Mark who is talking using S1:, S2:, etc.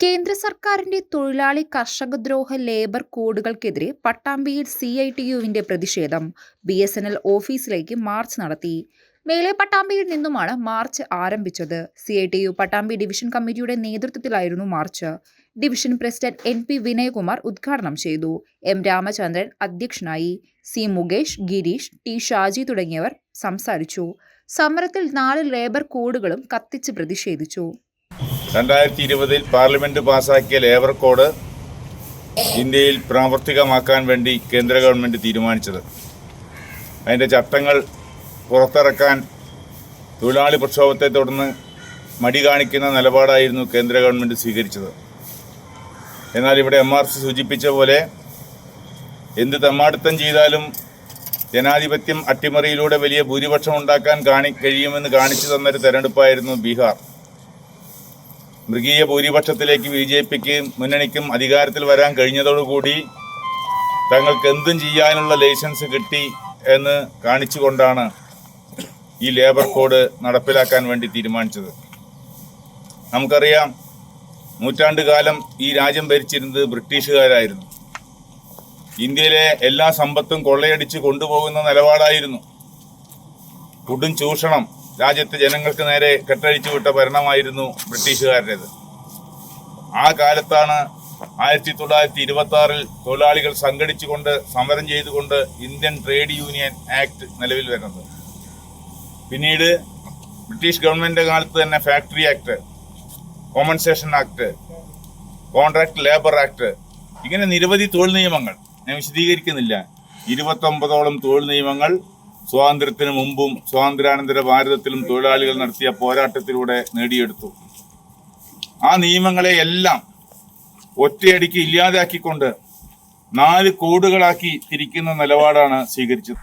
S1: കേന്ദ്ര സർക്കാരിന്റെ തൊഴിലാളി കർഷകദ്രോഹ ലേബർ കോഡുകൾക്കെതിരെ പട്ടാമ്പിയിൽ സി ഐ ടി യുവിന്റെ പ്രതിഷേധം ബി എസ് എൻ എൽ ഓഫീസിലേക്ക് മാർച്ച് നടത്തി. മേലെ പട്ടാമ്പിയിൽ നിന്നുമാണ് മാർച്ച് ആരംഭിച്ചത്. C I T U Pattambi division കമ്മിറ്റിയുടെ നേതൃത്വത്തിലായിരുന്നു march. Division president N P Vinayakumar ഉദ്ഘാടനം ചെയ്തു. എം രാമചന്ദ്രൻ അധ്യക്ഷനായി. സി മുകേഷ് ഗിരീഷ് ടി ഷാജി തുടങ്ങിയവർ സംസാരിച്ചു. സമരത്തിൽ നാല് ലേബർ കോഡുകളും കത്തിച്ച് പ്രതിഷേധിച്ചു.
S2: രണ്ടായിരത്തി ഇരുപതിൽ പാർലമെന്റ് പാസാക്കിയ ലേബർ കോഡ് ഇന്ത്യയിൽ പ്രാവർത്തികമാക്കാൻ വേണ്ടി കേന്ദ്ര ഗവൺമെന്റ് തീരുമാനിച്ചത്. അതിന്റെ ചട്ടങ്ങൾ പുറത്തിറക്കാൻ തൊഴിലാളി പ്രക്ഷോഭത്തെ തുടർന്ന് മടി കാണിക്കുന്ന നിലപാടായിരുന്നു കേന്ദ്ര ഗവൺമെന്റ് സ്വീകരിച്ചത്. എന്നാൽ ഇവിടെ എം ആർ സി സൂചിപ്പിച്ച പോലെ എന്ത് തെമ്മാടിത്തം ചെയ്താലും ജനാധിപത്യം അട്ടിമറിയിലൂടെ വലിയ ഭൂരിപക്ഷം ഉണ്ടാക്കാൻ കാണി കഴിയുമെന്ന് കാണിച്ചു തന്നൊരു തെരഞ്ഞെടുപ്പായിരുന്നു ബീഹാർ. മൃഗീയ ഭൂരിപക്ഷത്തിലേക്ക് ബി ജെ പിക്ക് മുന്നണിക്കും അധികാരത്തിൽ വരാൻ കഴിഞ്ഞതോടുകൂടി തങ്ങൾക്ക് എന്തും ചെയ്യാനുള്ള ലൈസൻസ് കിട്ടി എന്ന് കാണിച്ചുകൊണ്ടാണ് ഈ ലേബർ കോഡ് നടപ്പിലാക്കാൻ വേണ്ടി തീരുമാനിച്ചത്. നമുക്കറിയാം നൂറ്റാണ്ടുകാലം ഈ രാജ്യം ഭരിച്ചിരുന്നത് ബ്രിട്ടീഷുകാരായിരുന്നു. ഇന്ത്യയിലെ എല്ലാ സമ്പത്തും കൊള്ളയടിച്ച് കൊണ്ടുപോകുന്ന നിലപാടായിരുന്നു. കൊടും ചൂഷണം രാജ്യത്തെ ജനങ്ങൾക്ക് നേരെ കെട്ടഴിച്ചു വിട്ട ഭരണമായിരുന്നു ബ്രിട്ടീഷുകാരുടേത്. ആ കാലത്താണ് ആയിരത്തി തൊള്ളായിരത്തി ഇരുപത്തി ആറിൽ തൊഴിലാളികൾ സംഘടിച്ചുകൊണ്ട് സമരം ചെയ്തുകൊണ്ട് ഇന്ത്യൻ ട്രേഡ് യൂണിയൻ ആക്ട് നിലവിൽ വരുന്നത്. പിന്നീട് ബ്രിട്ടീഷ് ഗവൺമെന്റിന്റെ കാലത്ത് തന്നെ factory act compensation act contract labour act ഇങ്ങനെ നിരവധി തൊഴിൽ നിയമങ്ങൾ. ഞാൻ വിശദീകരിക്കുന്നില്ല. ഇരുപത്തൊമ്പതോളം തൊഴിൽ നിയമങ്ങൾ സ്വാതന്ത്ര്യത്തിന് മുമ്പും സ്വാതന്ത്ര്യാനന്തര ഭാരതത്തിലും തൊഴിലാളികൾ നടത്തിയ പോരാട്ടത്തിലൂടെ നേടിയെടുത്തു. ആ നിയമങ്ങളെ എല്ലാം ഒറ്റയടിക്ക് ഇല്ലാതാക്കിക്കൊണ്ട് നാല് കോടുകളാക്കി തിരിക്കുന്ന നിലപാടാണ് സ്വീകരിച്ചത്.